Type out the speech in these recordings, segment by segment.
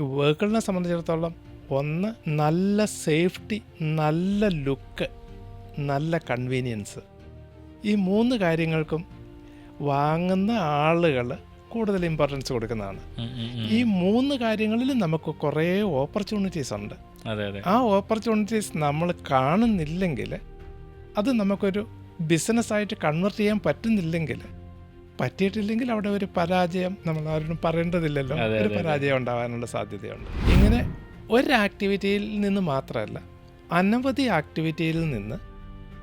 വെഹിക്കിളിനെ സംബന്ധിച്ചിടത്തോളം ഒന്ന് നല്ല സേഫ്റ്റി നല്ല ലുക്ക് നല്ല കൺവീനിയൻസ് ഈ മൂന്ന് കാര്യങ്ങൾക്കും വാങ്ങുന്ന ആളുകൾ കൂടുതൽ ഇമ്പോർട്ടൻസ് കൊടുക്കുന്നതാണ്. ഈ മൂന്ന് കാര്യങ്ങളിൽ നമുക്ക് കുറേ ഓപ്പർച്യൂണിറ്റീസ് ഉണ്ട്. ആ ഓപ്പർച്യൂണിറ്റീസ് നമ്മൾ കാണുന്നില്ലെങ്കിൽ അത് നമുക്കൊരു ബിസിനസ്സായിട്ട് കൺവേർട്ട് ചെയ്യാൻ പറ്റുന്നില്ലെങ്കിൽ പറ്റിയിട്ടില്ലെങ്കിൽ അവിടെ ഒരു പരാജയം നമ്മൾ ആരോടും പറയേണ്ടതില്ലല്ലോ. ഒരു. പരാജയം ഉണ്ടാവാനുള്ള സാധ്യതയുണ്ട്. ഇങ്ങനെ ഒരു ആക്ടിവിറ്റിയിൽ നിന്ന് മാത്രമല്ല അനവധി ആക്ടിവിറ്റിയിൽ നിന്ന്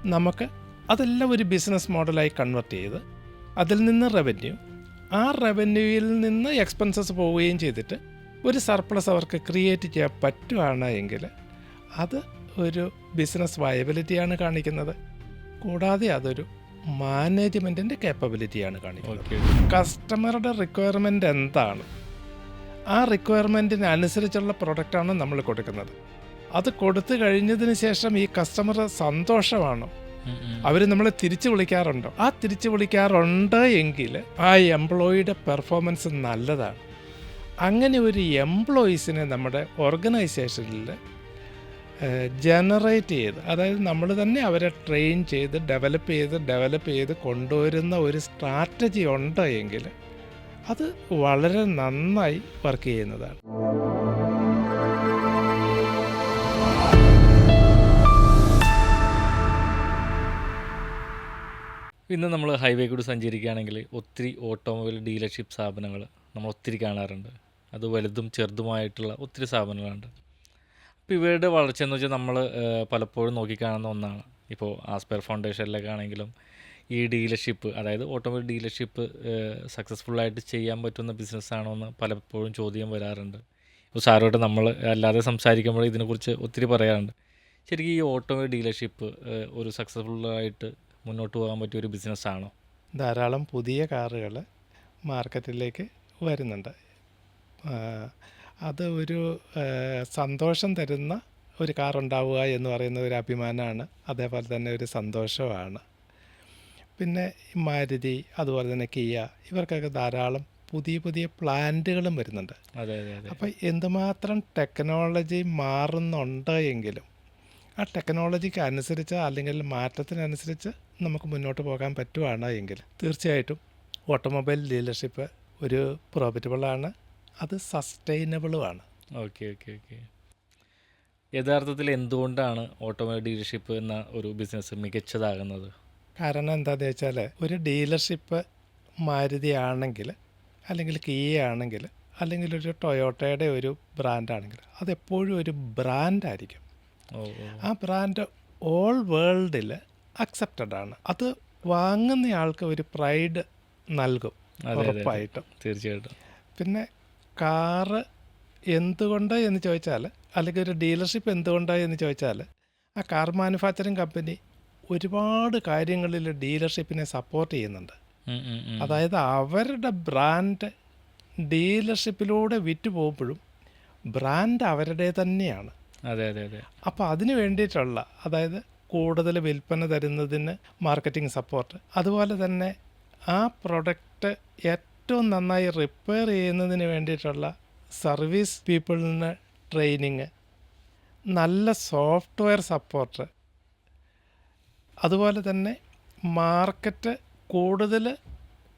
നമുക്ക് അതെല്ലാം ഒരു ബിസിനസ് മോഡലായി കൺവെർട്ട് ചെയ്ത് അതിൽ നിന്ന് റവന്യൂ ആ റവന്യൂവിൽ നിന്ന് എക്സ്പെൻസസ് പോവുകയും ചെയ്തിട്ട് ഒരു സർപ്ലസ് അവർക്ക് ക്രിയേറ്റ് ചെയ്യാൻ പറ്റുകയാണ് എങ്കിൽ അത് ഒരു ബിസിനസ് വയബിലിറ്റിയാണ് കാണിക്കുന്നത്. കൂടാതെ അതൊരു മാനേജ്മെന്റിന്റെ കേപ്പബിലിറ്റിയാണ് കാണിക്കുന്നത്. കസ്റ്റമറുടെ റിക്വയർമെന്റ് എന്താണ്? ആ റിക്വയർമെന്റിന് അനുസരിച്ചുള്ള പ്രൊഡക്റ്റാണ് നമ്മൾ കൊടുക്കുന്നത്. അത് കൊടുത്തു കഴിഞ്ഞതിന് ശേഷം ഈ കസ്റ്റമർ സന്തോഷമാണോ. അവർ നമ്മളെ തിരിച്ചു വിളിക്കാറുണ്ടോ? ആ തിരിച്ചു വിളിക്കാറുണ്ട് എങ്കിൽ ആ എംപ്ലോയിയുടെ പെർഫോമൻസ് നല്ലതാണ്. അങ്ങനെ ഒരു എംപ്ലോയീസിനെ നമ്മുടെ ഓർഗനൈസേഷനിൽ ജനറേറ്റ് ചെയ്ത്. അതായത് നമ്മൾ തന്നെ അവരെ ട്രെയിൻ ചെയ്ത് ഡെവലപ്പ് ചെയ്ത് ഡെവലപ്പ് ചെയ്ത് കൊണ്ടുവരുന്ന ഒരു സ്ട്രാറ്റജി ഉണ്ട് എങ്കിൽ അത് വളരെ നന്നായി വർക്ക് ചെയ്യുന്നതാണ്. ഇന്ന് നമ്മൾ ഹൈവേ കൂടി സഞ്ചരിക്കുകയാണെങ്കിൽ ഒത്തിരി ഓട്ടോമൊബൈൽ ഡീലർഷിപ്പ് സ്ഥാപനങ്ങൾ നമ്മൾ ഒത്തിരി കാണാറുണ്ട്. അത് വലുതും ചെറുതുമായിട്ടുള്ള ഒത്തിരി സ്ഥാപനങ്ങളുണ്ട്. അപ്പോൾ ഇവരുടെ വളർച്ച എന്ന് വെച്ചാൽ നമ്മൾ പലപ്പോഴും നോക്കിക്കാണുന്ന ഒന്നാണ്. ഇപ്പോൾ ആസ്പെയർ ഫൗണ്ടേഷനിലൊക്കെ ആണെങ്കിലും ഈ ഡീലർഷിപ്പ് അതായത് ഓട്ടോമൊബൈൽ ഡീലർഷിപ്പ് സക്സസ്ഫുള്ളായിട്ട് ചെയ്യാൻ പറ്റുന്ന ബിസിനസ്സാണോ എന്ന് പലപ്പോഴും ചോദ്യം വരാറുണ്ട്. ഇപ്പോൾ സാറുമായിട്ട് നമ്മൾ അല്ലാതെ സംസാരിക്കുമ്പോൾ ഇതിനെക്കുറിച്ച് ഒത്തിരി പറയാറുണ്ട്. ശരിക്കും ഈ ഓട്ടോമൊബൈൽ ഡീലർഷിപ്പ് ഒരു സക്സസ്ഫുള്ളായിട്ട് മുന്നോട്ട് പോകാൻ പറ്റിയ ഒരു ബിസിനസ്സാണോ? ധാരാളം പുതിയ കാറുകൾ മാർക്കറ്റിലേക്ക് വരുന്നുണ്ട്. അത് ഒരു സന്തോഷം തരുന്ന ഒരു കാർ ഉണ്ടാവുക എന്ന് പറയുന്ന ഒരു അഭിമാനമാണ്. അതേപോലെ തന്നെ ഒരു സന്തോഷമാണ് പിന്നെ മാരുതി അതുപോലെ തന്നെ കിയ ഇവർക്കൊക്കെ ധാരാളം പുതിയ പുതിയ പ്ലാന്റുകളും വരുന്നുണ്ട്. അതെ അതെ അതെ. അപ്പോൾ എന്തുമാത്രം ടെക്നോളജി മാറുന്നുണ്ട് എങ്കിലും ആ ടെക്നോളജിക്ക് അനുസരിച്ച് അല്ലെങ്കിൽ മാറ്റത്തിനനുസരിച്ച് നമുക്ക് മുന്നോട്ട് പോകാൻ പറ്റുവാണ് എങ്കിൽ തീർച്ചയായിട്ടും ഓട്ടോമൊബൈൽ ഡീലർഷിപ്പ് ഒരു പ്രോഫിറ്റബിളാണ് അത് സസ്റ്റൈനബിളുമാണ് ഓക്കെ ഓക്കെ ഓക്കെ യഥാർത്ഥത്തിൽ എന്തുകൊണ്ടാണ് ഓട്ടോമൊബൈൽ ഡീലർഷിപ്പ് എന്ന ഒരു ബിസിനസ് മികച്ചതാകുന്നത്? കാരണം എന്താണെന്ന് വെച്ചാൽ ഒരു ഡീലർഷിപ്പ് മാരുതി ആണെങ്കിൽ അല്ലെങ്കിൽ കിയ ആണെങ്കിൽ അല്ലെങ്കിൽ ഒരു ടൊയോട്ടയുടെ ഒരു ബ്രാൻഡാണെങ്കിൽ അതെപ്പോഴും ഒരു ബ്രാൻഡായിരിക്കും ആ ബ്രാൻഡ് ഓൾ വേൾഡിൽ അക്സെപ്റ്റഡ് ആണ്. അത് വാങ്ങുന്നയാൾക്ക് ഒരു പ്രൈഡ് നൽകും. ഉറപ്പായിട്ടും. തീർച്ചയായിട്ടും. പിന്നെ കാറ് എന്തുകൊണ്ട് എന്ന് ചോദിച്ചാൽ അല്ലെങ്കിൽ ഒരു ഡീലർഷിപ്പ് എന്തുകൊണ്ട് എന്ന് ചോദിച്ചാൽ ആ കാർ മാനുഫാക്ചറിങ് കമ്പനി ഒരുപാട് കാര്യങ്ങളിൽ ഡീലർഷിപ്പിനെ സപ്പോർട്ട് ചെയ്യുന്നുണ്ട്. അതായത് അവരുടെ ബ്രാൻഡ് ഡീലർഷിപ്പിലൂടെ വിറ്റ് പോകുമ്പോഴും ബ്രാൻഡ് അവരുടെ തന്നെയാണ്. അതെ അതെ അതെ. അപ്പോൾ അതിന് വേണ്ടിയിട്ടുള്ള അതായത് കൂടുതൽ വിൽപ്പന തരുന്നതിന് മാർക്കറ്റിംഗ് സപ്പോർട്ട് അതുപോലെ തന്നെ ആ പ്രൊഡക്റ്റ് ഏറ്റവും നന്നായി റിപ്പയർ ചെയ്യുന്നതിന് വേണ്ടിയിട്ടുള്ള സർവീസ് പീപ്പിളിന് ട്രെയിനിങ് നല്ല സോഫ്റ്റ്വെയർ സപ്പോർട്ട് അതുപോലെ തന്നെ മാർക്കറ്റ് കൂടുതൽ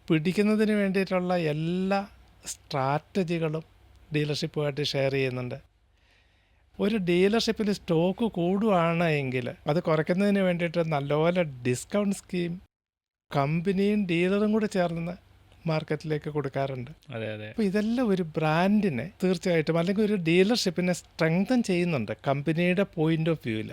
പിടിക്കുന്നതിന് വേണ്ടിയിട്ടുള്ള എല്ലാ സ്ട്രാറ്റജികളും ഡീലർഷിപ്പുമായിട്ട് ഷെയർ ചെയ്യുന്നുണ്ട്. ഒരു ഡീലർഷിപ്പിൽ സ്റ്റോക്ക് കൂടുകയാണ് എങ്കിൽ അത് കുറയ്ക്കുന്നതിന് വേണ്ടിയിട്ട് നല്ലപോലെ ഡിസ്കൗണ്ട് സ്കീം കമ്പനിയും ഡീലറും കൂടി ചേർന്ന് മാർക്കറ്റിലേക്ക് കൊടുക്കാറുണ്ട്. അപ്പോൾ ഇതെല്ലാം ഒരു ബ്രാൻഡിനെ തീർച്ചയായിട്ടും അല്ലെങ്കിൽ ഒരു ഡീലർഷിപ്പിനെ സ്ട്രെങ്തൻ ചെയ്യുന്നുണ്ട് കമ്പനിയുടെ പോയിന്റ് ഓഫ് വ്യൂവിൽ.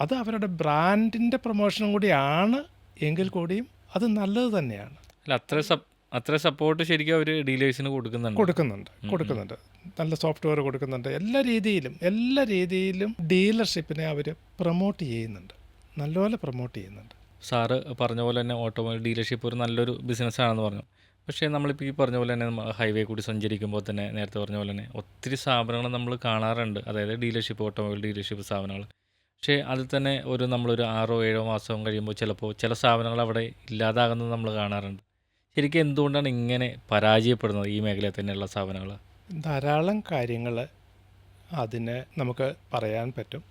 അത് അവരുടെ ബ്രാൻഡിന്റെ പ്രൊമോഷനും കൂടിയാണ് എങ്കിൽ കൂടിയും അത് നല്ലത് തന്നെയാണ്. അത്ര അത്ര സപ്പോർട്ട് ശരിക്കും അവർ ഡീലേഴ്സിന് കൊടുക്കുന്നുണ്ട്. കൊടുക്കുന്നുണ്ട് കൊടുക്കുന്നുണ്ട്. നല്ല സോഫ്റ്റ്വെയർ കൊടുക്കുന്നുണ്ട്. എല്ലാ രീതിയിലും എല്ലാ രീതിയിലും ഡീലർഷിപ്പിനെ അവർ പ്രൊമോട്ട് ചെയ്യുന്നുണ്ട്. നല്ലപോലെ പ്രൊമോട്ട് ചെയ്യുന്നുണ്ട്. സാറ് പറഞ്ഞ പോലെ തന്നെ ഓട്ടോമൊബൈൽ ഡീലർഷിപ്പ് ഒരു നല്ലൊരു ബിസിനസ്സാണെന്ന് പറഞ്ഞു. പക്ഷേ നമ്മളിപ്പോൾ ഈ പറഞ്ഞ പോലെ തന്നെ ഹൈവേ കൂടി സഞ്ചരിക്കുമ്പോൾ തന്നെ നേരത്തെ പറഞ്ഞ പോലെ തന്നെ ഒത്തിരി സ്ഥാപനങ്ങൾ നമ്മൾ കാണാറുണ്ട്. അതായത് ഡീലർഷിപ്പ് ഓട്ടോമൊബൈൽ ഡീലർഷിപ്പ് സ്ഥാപനങ്ങൾ പക്ഷേ അതിൽ തന്നെ ഒരു നമ്മളൊരു ആറോ ഏഴോ മാസം കഴിയുമ്പോൾ ചിലപ്പോൾ ചില സ്ഥാപനങ്ങൾ അവിടെ ഇല്ലാതാകുന്നത് നമ്മൾ കാണാറുണ്ട്. ശരിക്കും എന്തുകൊണ്ടാണ് ഇങ്ങനെ പരാജയപ്പെടുന്നത് ഈ മേഖലയിൽ തന്നെയുള്ള സ്ഥാപനങ്ങൾ ധാരാളം കാര്യങ്ങൾ അതിന് നമുക്ക് പറയാൻ പറ്റും.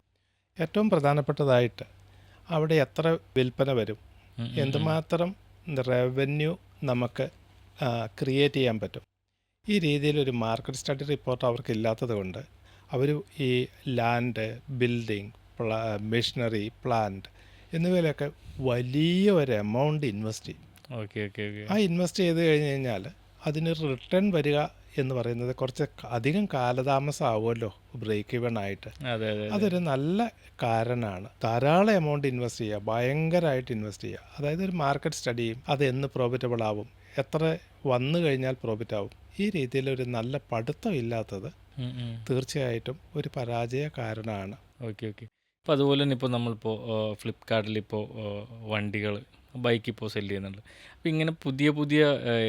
ഏറ്റവും പ്രധാനപ്പെട്ടതായിട്ട് അവിടെ എത്ര വിൽപ്പന വരും? എന്തുമാത്രം റവന്യൂ നമുക്ക് ക്രിയേറ്റ് ചെയ്യാൻ പറ്റും? ഈ രീതിയിൽ ഒരു മാർക്കറ്റ് സ്റ്റഡി റിപ്പോർട്ട് അവർക്ക് ഇല്ലാത്തത് കൊണ്ട് അവർ ഈ ലാൻഡ് ബിൽഡിംഗ് പ്ലാ മെഷീനറി പ്ലാന്റ് എന്നിവയിലൊക്കെ വലിയ ഒരു എമൗണ്ട് ഇൻവെസ്റ്റ് ചെയ്യും. ഓക്കെ ഓക്കെ ഓക്കെ ആ ഇൻവെസ്റ്റ് ചെയ്ത് കഴിഞ്ഞ് കഴിഞ്ഞാൽ അതിന് റിട്ടേൺ വരിക എന്ന് പറയുന്നത് കുറച്ച് അധികം കാലതാമസം ആവുമല്ലോ ബ്രേക്ക് ഇവൺ ആയിട്ട്. അതെ അതെ അതെ. അതൊരു നല്ല കാരണമാണ്. ധാരാളം എമൗണ്ട് ഇൻവെസ്റ്റ് ചെയ്യുക ഭയങ്കരമായിട്ട് ഇൻവെസ്റ്റ് ചെയ്യുക. അതായത് ഒരു മാർക്കറ്റ് സ്റ്റഡിയും അത് എന്ന് പ്രോഫിറ്റബിൾ ആവും. എത്ര വന്നു കഴിഞ്ഞാൽ പ്രോഫിറ്റ് ആവും. ഈ രീതിയിൽ ഒരു നല്ല പഠിത്തം ഇല്ലാത്തത്. തീർച്ചയായിട്ടും ഒരു പരാജയ കാരണമാണ്. Okay okay. അപ്പോൾ അതുപോലെ തന്നെ ഇപ്പോൾ നമ്മളിപ്പോൾ ഫ്ലിപ്കാർട്ടിൽ ഇപ്പോൾ വണ്ടികൾ ബൈക്ക് ഇപ്പോൾ സെൽ ചെയ്യുന്നുണ്ട്. അപ്പോൾ ഇങ്ങനെ പുതിയ പുതിയ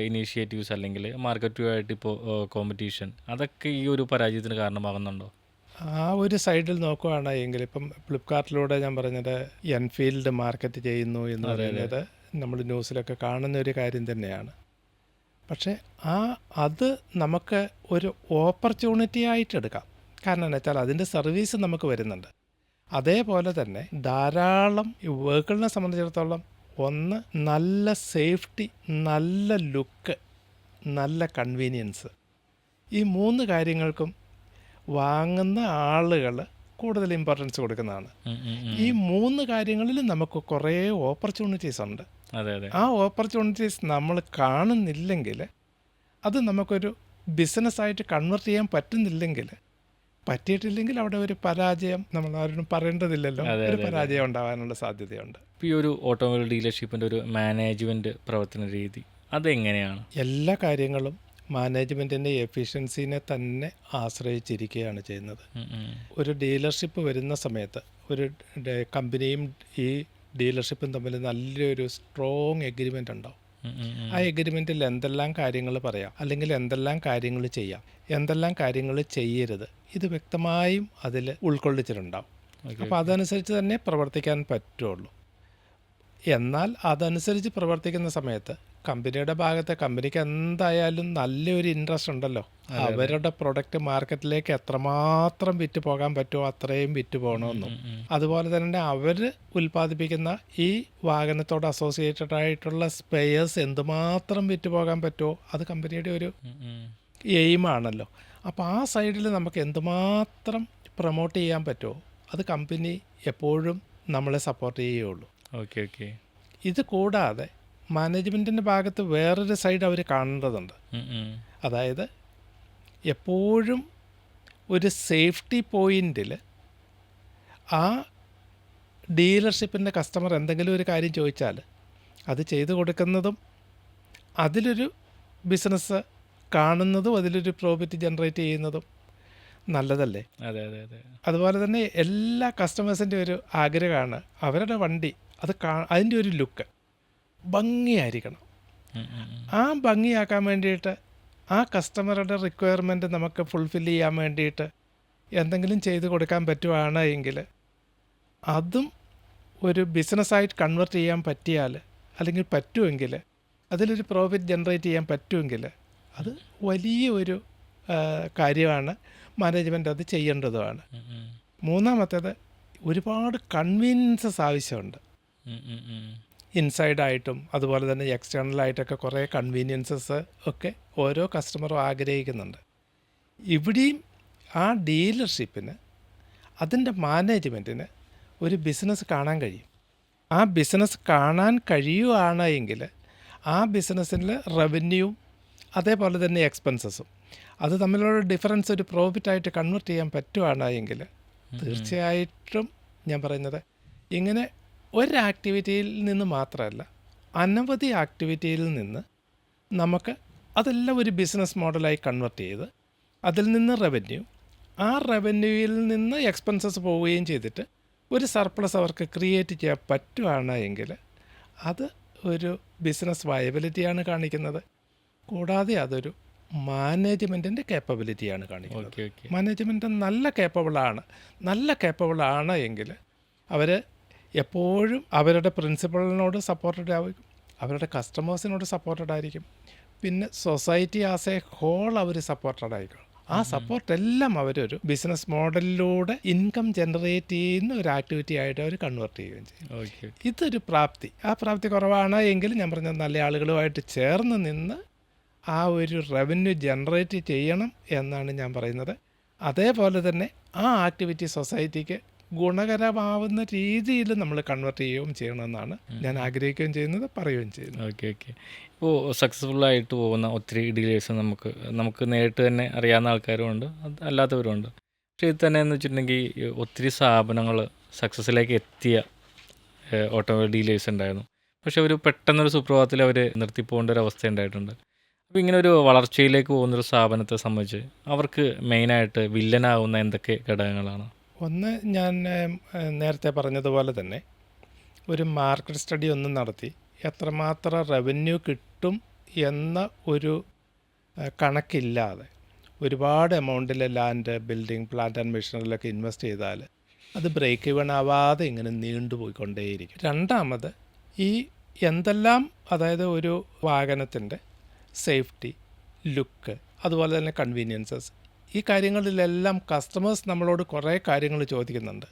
ഇനീഷ്യേറ്റീവ്സ് അല്ലെങ്കിൽ മാർക്കറ്റുമായിട്ട് ഇപ്പോൾ കോമ്പറ്റീഷൻ അതൊക്കെ ഈ ഒരു പരാജയത്തിന് കാരണമാകുന്നുണ്ടോ? ആ ഒരു സൈഡിൽ നോക്കുകയാണെങ്കിൽ ഇപ്പം ഫ്ലിപ്കാർട്ടിലൂടെ ഞാൻ പറഞ്ഞത് എൻഫീൽഡ് മാർക്കറ്റ് ചെയ്യുന്നു എന്ന്. പറയുന്നത് നമ്മൾ ന്യൂസിലൊക്കെ കാണുന്ന ഒരു കാര്യം തന്നെയാണ്. പക്ഷേ ആ അത് നമുക്ക് ഒരു ഓപ്പർച്യൂണിറ്റി ആയിട്ട് എടുക്കാം. കാരണം എന്താ വെച്ചാൽ അതിന്റെ സർവീസ് നമുക്ക് വരുന്നുണ്ട്. അതേപോലെ തന്നെ ധാരാളം ഈ വെഹിക്കിളിനെ സംബന്ധിച്ചിടത്തോളം ഒന്ന് നല്ല സേഫ്റ്റി നല്ല ലുക്ക് നല്ല കൺവീനിയൻസ്. ഈ മൂന്ന് കാര്യങ്ങൾക്കും വാങ്ങുന്ന ആളുകൾ കൂടുതൽ ഇമ്പോർട്ടൻസ് കൊടുക്കുന്നതാണ്. ഈ മൂന്ന് കാര്യങ്ങളിൽ നമുക്ക് കുറേ ഓപ്പർച്യൂണിറ്റീസ് ഉണ്ട്. ആ ഓപ്പർച്യൂണിറ്റീസ് നമ്മൾ കാണുന്നില്ലെങ്കിൽ അത് നമുക്കൊരു ബിസിനസ്സായിട്ട് കൺവെർട്ട് ചെയ്യാൻ പറ്റുന്നില്ലെങ്കിൽ പറ്റിയിട്ടില്ലെങ്കിൽ അവിടെ ഒരു പരാജയം നമ്മൾ ആരോടും പറയേണ്ടതില്ലല്ലോ. ഒരു. പരാജയം ഉണ്ടാകാനുള്ള സാധ്യതയുണ്ട്. ഈ ഒരു ഓട്ടോമൊബൈൽ ഡീലർഷിപ്പിന്റെ ഒരു മാനേജ്മെന്റ് പ്രവർത്തന രീതി അതെങ്ങനെയാണ്? എല്ലാ കാര്യങ്ങളും മാനേജ്മെന്റിന്റെ എഫിഷ്യൻസിനെ തന്നെ ആശ്രയിച്ചിരിക്കുകയാണ് ചെയ്യുന്നത്. ഒരു ഡീലർഷിപ്പ് വരുന്ന സമയത്ത് ഒരു കമ്പനിയും ഈ ഡീലർഷിപ്പും തമ്മിൽ നല്ലൊരു സ്ട്രോങ് എഗ്രിമെന്റ് ഉണ്ടാവും. ആ എഗ്രിമെന്റിൽ എന്തെല്ലാം കാര്യങ്ങൾ പറയാം അല്ലെങ്കിൽ എന്തെല്ലാം കാര്യങ്ങൾ ചെയ്യാം എന്തെല്ലാം കാര്യങ്ങൾ ചെയ്യരുത് ഇത് വ്യക്തമായും അതിൽ ഉൾക്കൊള്ളിച്ചിട്ടുണ്ടാവും. അപ്പോൾ അതനുസരിച്ച് തന്നെ പ്രവർത്തിക്കാൻ പറ്റുള്ളൂ. എന്നാൽ അതനുസരിച്ച് പ്രവർത്തിക്കുന്ന സമയത്ത് കമ്പനിയുടെ ഭാഗത്ത് കമ്പനിക്ക് എന്തായാലും നല്ലൊരു ഇൻട്രസ്റ്റ് ഉണ്ടല്ലോ. അവരുടെ പ്രൊഡക്റ്റ് മാർക്കറ്റിലേക്ക് എത്രമാത്രം വിറ്റ് പോകാൻ പറ്റുമോ അത്രയും വിറ്റ് പോകണമെന്നും. അതുപോലെ തന്നെ അവർ ഉൽപ്പാദിപ്പിക്കുന്ന ഈ വാഹനത്തോട് അസോസിയേറ്റഡ് ആയിട്ടുള്ള സ്പെയേഴ്സ് എന്തുമാത്രം വിറ്റ് പോകാൻ പറ്റുമോ അത് കമ്പനിയുടെ ഒരു. എയിമാണല്ലോ അപ്പോൾ ആ സൈഡിൽ നമുക്ക് എന്തുമാത്രം പ്രൊമോട്ട് ചെയ്യാൻ പറ്റുമോ അത് കമ്പനി എപ്പോഴും നമ്മളെ സപ്പോർട്ട് ചെയ്യുകയുള്ളൂ. Okay okay. ഇത് കൂടാതെ മാനേജ്മെന്റിന്റെ ഭാഗത്ത് വേറൊരു സൈഡ് അവർ കാണേണ്ടതുണ്ട്. അതായത് എപ്പോഴും ഒരു സേഫ്റ്റി പോയിന്റിൽ ആ ഡീലർഷിപ്പിന്റെ കസ്റ്റമർ എന്തെങ്കിലും ഒരു കാര്യം ചോദിച്ചാൽ അത് ചെയ്തു കൊടുക്കുന്നതും അതിലൊരു ബിസിനസ് കാണുന്നതും അതിലൊരു പ്രോഫിറ്റ് ജനറേറ്റ് ചെയ്യുന്നതും നല്ലതല്ലേ? അതെ അതെ അതെ. അതുപോലെ തന്നെ എല്ലാ കസ്റ്റമേഴ്സിന്റെ ഒരു ആഗ്രഹമാണ് അവരുടെ വണ്ടി അത് കാ അതിന്റെ ഒരു ലുക്ക് ഭംഗിയായിരിക്കണം. ആ ഭംഗിയാക്കാൻ വേണ്ടിയിട്ട് ആ കസ്റ്റമറുടെ റിക്വയർമെന്റ് നമുക്ക് ഫുൾഫിൽ ചെയ്യാൻ വേണ്ടിയിട്ട് എന്തെങ്കിലും ചെയ്ത് കൊടുക്കാൻ പറ്റുവാണ് എങ്കിൽ അതും ഒരു ബിസിനസ്സായിട്ട് കൺവെർട്ട് ചെയ്യാൻ പറ്റിയാൽ അല്ലെങ്കിൽ പറ്റുമെങ്കിൽ അതിലൊരു പ്രോഫിറ്റ് ജനറേറ്റ് ചെയ്യാൻ പറ്റുമെങ്കിൽ അത് വലിയ ഒരു കാര്യമാണ് മാനേജ്മെന്റ് അത് ചെയ്യേണ്ടതുമാണ്. മൂന്നാമത്തേത് ഒരുപാട് കൺവീനിയൻസസ് ആവശ്യമുണ്ട്. ഇൻസൈഡായിട്ടും അതുപോലെ തന്നെ എക്സ്റ്റേണൽ എക്സ്റ്റേണലായിട്ടൊക്കെ കുറേ കൺവീനിയൻസസ് ഒക്കെ ഓരോ കസ്റ്റമറും ആഗ്രഹിക്കുന്നുണ്ട്. ഇവിടെയും ആ ഡീലർഷിപ്പിന് അതിന്റെ മാനേജ്മെന്റിന് ഒരു ബിസിനസ് കാണാൻ കഴിയും. ആ ബിസിനസ് കാണാൻ കഴിയുകയാണ് എങ്കിൽ ആ ബിസിനസ്സിൽ റവന്യൂ അതേപോലെ തന്നെ എക്സ്പെൻസസും അത് തമ്മിലുള്ള ഡിഫറൻസ് ഒരു പ്രോഫിറ്റായിട്ട് കൺവെർട്ട് ചെയ്യാൻ പറ്റുകയാണ് എങ്കിൽ തീർച്ചയായിട്ടും ഞാൻ പറയുന്നത് ഇങ്ങനെ ഒരു ആക്ടിവിറ്റിയിൽ നിന്ന് മാത്രമല്ല അനവധി ആക്ടിവിറ്റിയിൽ നിന്ന് നമുക്ക് അതെല്ലാം ഒരു ബിസിനസ് മോഡലായി കൺവെർട്ട് ചെയ്ത് അതിൽ നിന്ന് റവന്യൂ ആ റവന്യൂവിൽ നിന്ന് എക്സ്പെൻസസ് പോവുകയും ചെയ്തിട്ട് ഒരു സർപ്ലസ് അവർക്ക് ക്രിയേറ്റ് ചെയ്യാൻ പറ്റുകയാണ് എങ്കിൽ അത് ഒരു ബിസിനസ് വയബിലിറ്റിയാണ് കാണിക്കുന്നത്. കൂടാതെ അതൊരു മാനേജ്മെന്റിന്റെ കേപ്പബിലിറ്റിയാണ് കാണിക്കുന്നത്. മാനേജ്മെന്റ് നല്ല കേപ്പബിളാണ് നല്ല കേപ്പബിളാണ് എങ്കിൽ അവർ എപ്പോഴും അവരുടെ പ്രിൻസിപ്പളിനോട് സപ്പോർട്ടഡ് ആയിരിക്കും. അവരുടെ കസ്റ്റമേഴ്സിനോട് സപ്പോർട്ടഡ് ആയിരിക്കും. പിന്നെ സൊസൈറ്റി ആസ് എ ഹോൾ അവർ സപ്പോർട്ടഡ് ആയിരിക്കും. ആ സപ്പോർട്ട് എല്ലാം അവരൊരു ബിസിനസ് മോഡലിലൂടെ ഇൻകം ജനറേറ്റ് ചെയ്യുന്ന ഒരു ആക്ടിവിറ്റി ആയിട്ട് അവർ കൺവേർട്ട് ചെയ്യുകയും ചെയ്യും. ഓക്കെ. ഇതൊരു പ്രാപ്തി. ആ പ്രാപ്തി കുറവാണ് എങ്കിൽ ഞാൻ പറഞ്ഞ നല്ല ആളുകളുമായിട്ട് ചേർന്ന് നിന്ന് ആ ഒരു റവന്യൂ ജനറേറ്റ് ചെയ്യണം എന്നാണ് ഞാൻ പറയുന്നത്. അതേപോലെ തന്നെ ആ ആക്ടിവിറ്റി സൊസൈറ്റിക്ക് ഗുണകരമാവുന്ന രീതിയിൽ നമ്മൾ കൺവേർട്ട് ചെയ്യുകയും ചെയ്യണമെന്നാണ് ഞാൻ ആഗ്രഹിക്കുകയും ചെയ്യുന്നത് പറയുകയും ചെയ്യുന്നത്. Okay okay. ഇപ്പോൾ സക്സസ്ഫുള്ളായിട്ട് പോകുന്ന ഒത്തിരി ഡീലേഴ്സ് നമുക്ക് നമുക്ക് നേരിട്ട് തന്നെ അറിയാവുന്ന ആൾക്കാരും ഉണ്ട് അല്ലാത്തവരും ഉണ്ട് പക്ഷേ ഇത് തന്നെ എന്ന് വെച്ചിട്ടുണ്ടെങ്കിൽ ഒത്തിരി സ്ഥാപനങ്ങൾ സക്സസ്സിലേക്ക് എത്തിയ ഓട്ടോമൊബൈൽ ഡീലേഴ്സ് ഉണ്ടായിരുന്നു. പക്ഷേ ഒരു പെട്ടെന്നൊരു സുപ്രഭാതത്തിൽ അവർ നിർത്തിപ്പോകേണ്ട ഒരു അവസ്ഥ ഉണ്ടായിട്ടുണ്ട്. അപ്പോൾ ഇങ്ങനെ ഒരു വളർച്ചയിലേക്ക് പോകുന്നൊരു സ്ഥാപനത്തെ സംബന്ധിച്ച് അവർക്ക് മെയിനായിട്ട് വില്ലനാവുന്ന എന്തൊക്കെ ഘടകങ്ങളാണ്? ഒന്ന് ഞാൻ നേരത്തെ പറഞ്ഞതുപോലെ തന്നെ ഒരു മാർക്കറ്റ് സ്റ്റഡി ഒന്ന് നടത്തി എത്രമാത്രം റവന്യൂ കിട്ടും എന്ന ഒരു കണക്കില്ലാതെ ഒരുപാട് എമൗണ്ടിൽ ലാൻഡ് ബിൽഡിംഗ് പ്ലാന്റ് ആൻഡ് മെഷീനറിലൊക്കെ ഇൻവെസ്റ്റ് ചെയ്താൽ അത് ബ്രേക്ക് ഇവൺ ആവാതെ ഇങ്ങനെ നീണ്ടുപോയിക്കൊണ്ടേയിരിക്കും. രണ്ടാമത് ഈ എന്തെല്ലാം അതായത് ഒരു വാഹനത്തിന്റെ സേഫ്റ്റി ലുക്ക് അതുപോലെ തന്നെ കൺവീനിയൻസസ് ഈ കാര്യങ്ങളിലെല്ലാം കസ്റ്റമേഴ്സ് നമ്മളോട് കുറേ കാര്യങ്ങൾ ചോദിക്കുന്നുണ്ട്.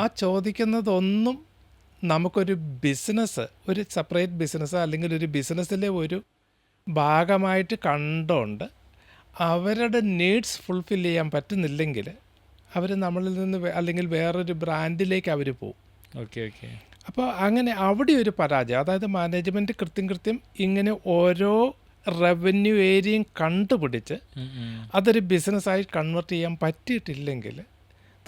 ആ ചോദിക്കുന്നതൊന്നും നമുക്കൊരു ബിസിനസ് ഒരു സെപ്പറേറ്റ് ബിസിനസ് അല്ലെങ്കിൽ ഒരു ബിസിനസ്സിലെ ഒരു ഭാഗമായിട്ട് കണ്ടോണ്ട് അവരുടെ നീഡ്സ് ഫുൾഫിൽ ചെയ്യാൻ പറ്റുന്നില്ലെങ്കിൽ അവർ നമ്മളിൽ നിന്ന് അല്ലെങ്കിൽ വേറൊരു ബ്രാൻഡിലേക്ക് അവർ പോകും ഓക്കെ ഓക്കെ. അപ്പോൾ അങ്ങനെ അവിടെ ഒരു പരാജയം അതായത് മാനേജ്മെന്റ് കൃത്യം കൃത്യം ഇങ്ങനെ ഓരോ റവന്യൂ ഏരിയയും കണ്ടുപിടിച്ച് അതൊരു ബിസിനസ്സായി കൺവേർട്ട് ചെയ്യാൻ പറ്റിയിട്ടില്ലെങ്കിൽ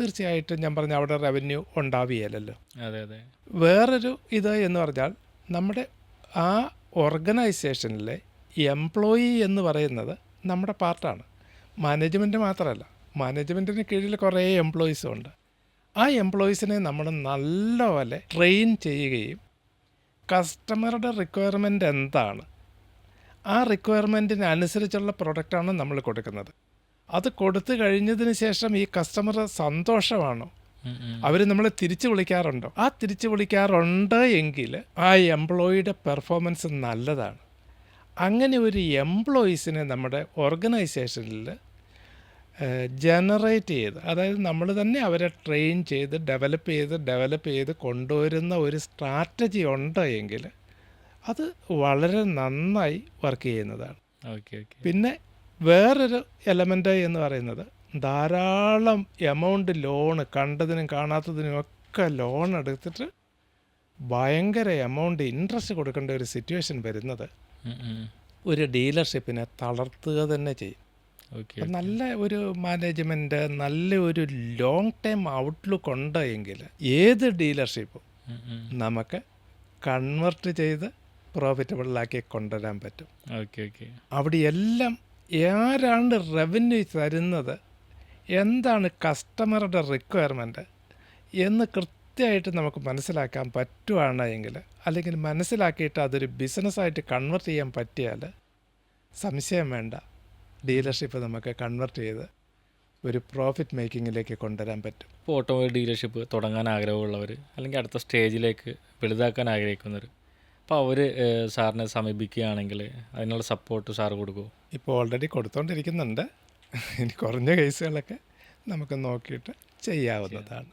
തീർച്ചയായിട്ടും ഞാൻ പറഞ്ഞ അവിടെ റവന്യൂ ഉണ്ടാവുകയില്ലല്ലോ. അതെ അതെ. വേറൊരു ഇത് എന്ന് പറഞ്ഞാൽ നമ്മുടെ ആ ഓർഗനൈസേഷനിലെ എംപ്ലോയി എന്ന് പറയുന്നത് നമ്മുടെ പാർട്ടാണ് മാനേജ്മെന്റ് മാത്രമല്ല മാനേജ്മെന്റിന് കീഴിൽ കുറേ എംപ്ലോയീസും ഉണ്ട്. ആ എംപ്ലോയീസിനെ നമ്മൾ നല്ലപോലെ ട്രെയിൻ ചെയ്യുകയും കസ്റ്റമറുടെ റിക്വയർമെന്റ് എന്താണ് ആ റിക്വയർമെന്റിന് അനുസരിച്ചുള്ള പ്രൊഡക്റ്റാണ് നമ്മൾ കൊടുക്കുന്നത്. അത് കൊടുത്തു കഴിഞ്ഞതിന് ശേഷം ഈ കസ്റ്റമർ സന്തോഷമാണോ? അവർ നമ്മളെ തിരിച്ചു വിളിക്കാറുണ്ടോ? ആ തിരിച്ചു വിളിക്കാറുണ്ട് എങ്കിൽ ആ എംപ്ലോയിയുടെ പെർഫോമൻസ് നല്ലതാണ്. അങ്ങനെ ഒരു എംപ്ലോയീസിനെ നമ്മുടെ ഓർഗനൈസേഷനിൽ ജനറേറ്റ് ചെയ്ത് അതായത് നമ്മൾ തന്നെ അവരെ ട്രെയിൻ ചെയ്ത് ഡെവലപ്പ് ചെയ്ത് ഡെവലപ്പ് ചെയ്ത് കൊണ്ടുവരുന്ന ഒരു സ്ട്രാറ്റജി ഉണ്ട് എങ്കിൽ അത് വളരെ നന്നായി വർക്ക് ചെയ്യുന്നതാണ്. ഓക്കെ ഓക്കെ പിന്നെ വേറൊരു എലമെന്റ് എന്ന് പറയുന്നത് ധാരാളം എമൗണ്ട് ലോണ് കണ്ടതിനും കാണാത്തതിനും ഒക്കെ ലോൺ എടുത്തിട്ട് ഭയങ്കര എമൗണ്ട് ഇൻട്രസ്റ്റ് കൊടുക്കേണ്ട ഒരു സിറ്റുവേഷൻ വരുന്നത് ഒരു ഡീലർഷിപ്പിനെ തളർത്തുക തന്നെ ചെയ്യും. ഓക്കെ നല്ല ഒരു മാനേജ്മെന്റ് നല്ല ഒരു ലോങ് ടൈം ഔട്ട്ലുക്ക് ഉണ്ട് എങ്കിൽ ഏത് ഡീലർഷിപ്പും നമുക്ക് കൺവെർട്ട് ചെയ്ത് പ്രോഫിറ്റബിളാക്കി കൊണ്ടുവരാൻ പറ്റും. ഓക്കെ ഓക്കെ അവിടെ എല്ലാം ആരാണ് റവന്യൂ തരുന്നത്? എന്താണ് കസ്റ്റമറുടെ റിക്വയർമെന്റ് എന്ന് കൃത്യമായിട്ട് നമുക്ക് മനസ്സിലാക്കാൻ പറ്റുവാണ് എങ്കിൽ അല്ലെങ്കിൽ മനസ്സിലാക്കിയിട്ട് അതൊരു ബിസിനസ്സായിട്ട് കൺവെർട്ട് ചെയ്യാൻ പറ്റിയാൽ സംശയം വേണ്ട. ഡീലർഷിപ്പ് നമുക്ക് കൺവെർട്ട് ചെയ്ത് ഒരു പ്രോഫിറ്റ് മേക്കിങ്ങിലേക്ക് കൊണ്ടുവരാൻ പറ്റും. ഇപ്പോൾ ഓട്ടോമൊബൈൽ ഡീലർഷിപ്പ് തുടങ്ങാൻ ആഗ്രഹമുള്ളവർ അല്ലെങ്കിൽ അടുത്ത സ്റ്റേജിലേക്ക് വലുതാക്കാൻ ആഗ്രഹിക്കുന്നവർ അപ്പോൾ അവർ സാറിനെ സമീപിക്കുകയാണെങ്കിൽ അതിനുള്ള സപ്പോർട്ട് സാർ കൊടുക്കുമോ ഇപ്പോൾ ഓൾറെഡി കൊടുത്തുകൊണ്ടിരിക്കുന്നുണ്ട് ഇനി കുറഞ്ഞ കേസുകളൊക്കെ നമുക്ക് നോക്കിയിട്ട് ചെയ്യാവുന്നതാണ്.